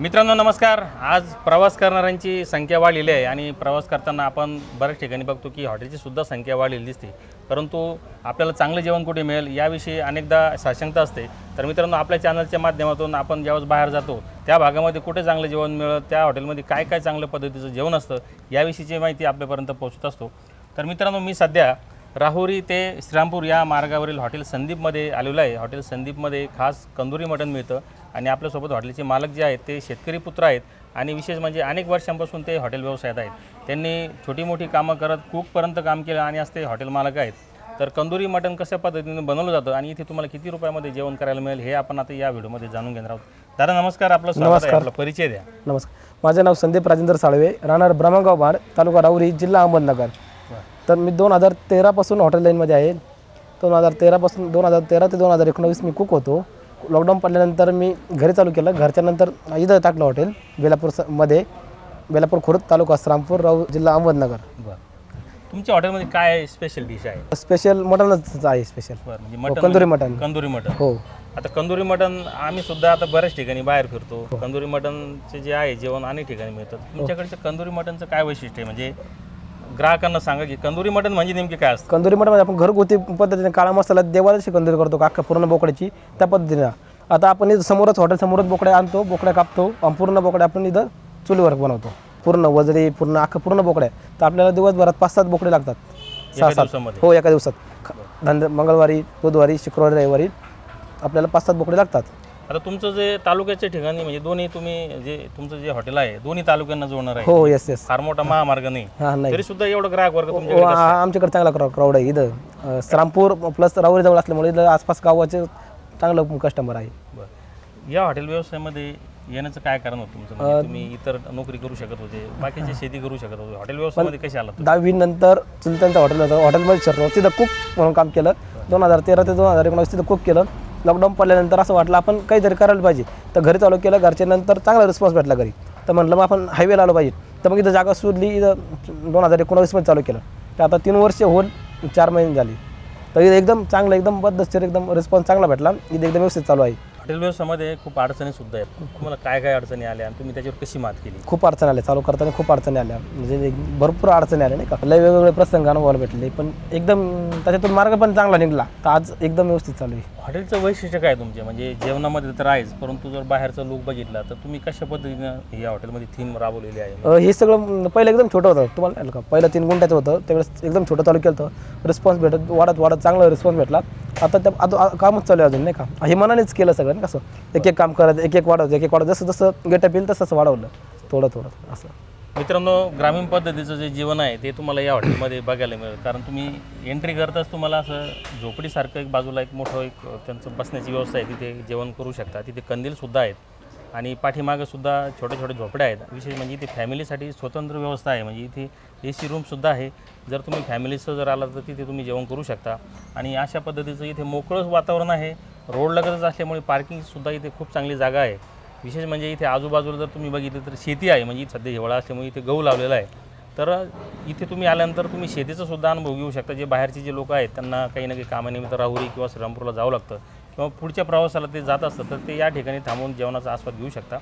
मित्रांनो नमस्कार. आज प्रवास करणाऱ्यांची संख्या वाढलेली आहे आणि प्रवास करताना आपण बऱ्याच ठिकाणी बघतो की हॉटेलची सुद्धा संख्या वाढलेली दिसते. परंतु आपल्याला चांगलं जेवण कुठे मिळेल याविषयी अनेकदा साशंकता असते. तर मित्रांनो आपल्या चॅनलच्या माध्यमातून आपण ज्यावेळेस बाहेर जातो त्या भागामध्ये कुठे चांगलं जेवण मिळेल त्या हॉटेलमध्ये काय काय चांगल्या पद्धतीचं जेवण असतं याविषयीची माहिती आपल्यापर्यंत पोहोचत असतो. तर मित्रांनो मी सध्या राहुरी ते श्रीरामपूर या मार्गावरील हॉटेल संदीपमध्ये आलेलो आहे. हॉटेल संदीपमध्ये खास कंदुरी मटण मिळतं आणि आपल्यासोबत हॉटेलचे मालक जे आहेत ते शेतकरी पुत्र आहेत आणि विशेष म्हणजे अनेक वर्षांपासून ते हॉटेल व्यवसायात आहेत. त्यांनी छोटी मोठी कामं करत कुकपर्यंत काम केलं आणि आज ते हॉटेल मालक आहेत. तर कंदुरी मटण कशा पद्धतीने बनवलं जातं आणि इथे तुम्हाला किती रुपयामध्ये जेवण करायला मिळेल हे आपण आता या व्हिडिओमध्ये जाणून घेणार आहोत. दादा नमस्कार. आपलं स्वागत आहे. नमस्कार. आपला परिचय द्या. नमस्कार. माझे नाव संदीप राजेंद्र साळवे राहणार ब्रह्मगाव बाड तालुका राऊरी जिल्हा अहमदनगर. तर मी दोन हजार तेरापासून हॉटेल लाईनमध्ये आहे. दोन हजार तेरापासून दोन हजार तेरा ते दोन हजार एकोणावीस मी कुक होतो. लॉकडाऊन पडल्यानंतर मी घरी चालू केलं. घरच्यानंतर इथं टाकलं हॉटेल बेलापूर स- मध्ये. बेलापूर खुर्द तालुका श्रामपूर राऊ जिल्हा अहमदनगर. बरं. तुमच्या हॉटेलमध्ये काय स्पेशल डिश आहे? स्पेशल मटनच आहे स्पेशल बरं म्हणजे हो, मटण कंदुरी मटण कंदुरी मटण हो. आता कंदुरी मटण आम्ही सुद्धा आता बऱ्याच ठिकाणी बाहेर फिरतो. कंदुरी मटणचे जे आहे जेवण अनेक ठिकाणी मिळतं तुमच्याकडच्या कंदुरी मटणचं काय वैशिष्ट्य आहे? म्हणजे ग्राहकांना सांगा की कंदुरी मटण म्हणजे नेमके काय असतं? कंदुरी मटमध्ये आपण घरगुती पद्धतीने काळा मसाला देवाला कंदुरी करतो का? अख्खा पूर्ण बोकड्याची त्या पद्धतीने. आता आपण इथं समोरच हॉटेल समोरच बोकड्या आणतो बोकड्या कापतो पूर्ण बोकड्या आपण इथं चुलीवर बनवतो. पूर्ण वजरी पूर्ण अख्खा पूर्ण बोकड्या. तर आपल्याला दिवसभरात पाच सात बोकडे लागतात. सहा सात हो एका दिवसात. धंदे मंगळवारी बुधवारी शुक्रवारी रविवारी आपल्याला पाच सात बोकडे लागतात. आता तुमचं जे तालुक्याच्या ठिकाणी म्हणजे दोन्ही तुम्ही जे तुमचं जे हॉटेल आहे दोन्ही तालुक्यांना जोडणार आहे. हो येस येस फार मोठा महामार्ग नाही. हां नाही. तरी सुद्धा एवढं ग्राहक वर्ग तुमच्याकडे कसं? आ- आमच्याकडे चांगला क्राऊ क्राऊड आहे इथं. अं, श्रामपूर प्लस राऊरी जवळ असल्यामुळे इथं आसपास गावाचे चांगलं कस्टमर आहे. बरं. या हॉटेल व्यवसायामध्ये येण्याचं काय कारण होतं तुमचं? म्हणजे तुम्ही इतर नोकरी करू शकत होते बाकीची शेती करू शकत होते. हॉटेल व्यवसायामध्ये कसे आला दहावी नंतर चुलत्यांचं हॉटेल होतं. हॉटेलमध्ये शिरलो. तिथं कुक म्हणून काम केलं. दोन हजार तेरा ते दोन हजार एकोणीस तिथं कुक केलं. लॉकडाऊन पडल्यानंतर असं वाटलं आपण काहीतरी करायला पाहिजे तर घरी चालू केलं घरच्यानंतर चांगला रिस्पॉन्स भेटला घरी. तर म्हटलं मग आपण हायवेला आलो पाहिजे. तर मग इथं जागा शोधली इथं दोन हजार एकोणावीसमध्ये चालू केलं. तर आता तीन वर्ष होल चार महिने झाली. तर इथं एकदम चांगलं एकदम बद्दस्तर एकदम रिस्पॉन्स चांगला भेटला. इथं एकदम व्यवस्थित चालू आहे. हॉटेल व्यवसायामध्ये खूप अडचणी सुद्धा आहेत. तुम्हाला काय काय अडचणी आल्या आणि तुम्ही त्याच्यावर कशी मात केली? खूप अडचणी आल्या. चालू करताना खूप अडचणी आल्या. म्हणजे भरपूर अडचणी आल्या नाही का? लय वेगवेगळे प्रसंग अनुभवायला भेटले. पण एकदम त्याच्यातून मार्ग पण चांगला निघाला. तर आज एकदम व्यवस्थित चालू आहे. हॉटेलचं वैशिष्ट्य काय तुमचे? म्हणजे जेवणामध्ये तर आहेच परंतु जर बाहेरचा लुक बघितला तर तुम्ही कशा पद्धतीनं या हॉटेलमध्ये थीम राबवलेली आहे? अ, हे सगळं पहिलं एकदम छोटं होतं. तुम्हाला का? पहिलं तीन गुंठ्याचं होतं. त्यावेळेस एकदम छोटं चालू केलं होतं. रिस्पॉन्स भेटत वाढत वाढत चांगला रिस्पॉन्स भेटला. आता त्या आता कामच चालू आहे अजून नाही का? हे मनानेच केलं सगळं नाही कसं एक एक काम करायचं एक एक वाढवत एक एक वाढवत जसं जसं गेटअप येईल तसंच तसं वाढवलं. थोडं थोडं असं. मित्रांनो ग्रामीण पद्धतीचं जे जीवन आहे ते तुम्हाला या हॉटेलमध्ये बघायला मिळेल. कारण तुम्ही एंट्री करताच तुम्हाला असं झोपडीसारखं एक बाजूला एक मोठं एक त्यांचं बसण्याची व्यवस्था आहे तिथे जेवण करू शकता. तिथे कंदीलसुद्धा आहेत. आणि पाठीमागंसुद्धा छोटे छोट्या छोट्या झोपड्या आहेत. विशेष म्हणजे इथे फॅमिलीसाठी स्वतंत्र व्यवस्था आहे. म्हणजे इथे ए सी रूमसुद्धा आहे. जर तुम्ही फॅमिलीसह जर आला तर तिथे तुम्ही जेवण करू शकता. आणि अशा पद्धतीचं इथे मोकळं वातावरण आहे. रोड लगतच असल्यामुळे पार्किंगसुद्धा इथे खूप चांगली जागा आहे. विशेष म्हणजे इथे आजूबाजूला जर तुम्ही बघितलं तर शेती आहे. म्हणजे सध्या हिवाळा असल्यामुळे इथे गहू लावलेला आहे. तर इथे तुम्ही आल्यानंतर तुम्ही शेतीचा सुद्धा अनुभव घेऊ शकता. जे बाहेरचे जे लोक आहेत त्यांना काही ना काही कामानिमित्त राहुरी किंवा श्रीरामपूरला जावं लागतं. किंवा पुढच्या प्रवासाला ते जात असतं तर ते या ठिकाणी थांबून जेवणाचा आस्वाद घेऊ शकता.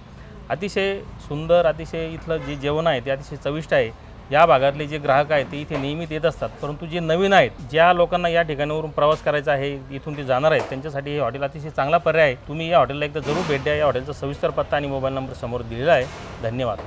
अतिशय सुंदर अतिशय इथलं जे जेवण आहे ते अतिशय चविष्ट आहे. या भागातले जे ग्राहक आहेत ते इथे नेहमीच येत असतात. परंतु जे नवीन आहेत ज्या लोकांना या ठिकाणावरून प्रवास करायचा आहे इथून ते जाणार आहेत त्यांच्यासाठी हे हॉटेल अतिशय चांगला पर्याय आहे. तुम्ही या हॉटेलला एकदा जरूर भेट द्या. या हॉटेलचा सविस्तर पत्ता आणि मोबाईल नंबर समोर दिलेला आहे. धन्यवाद.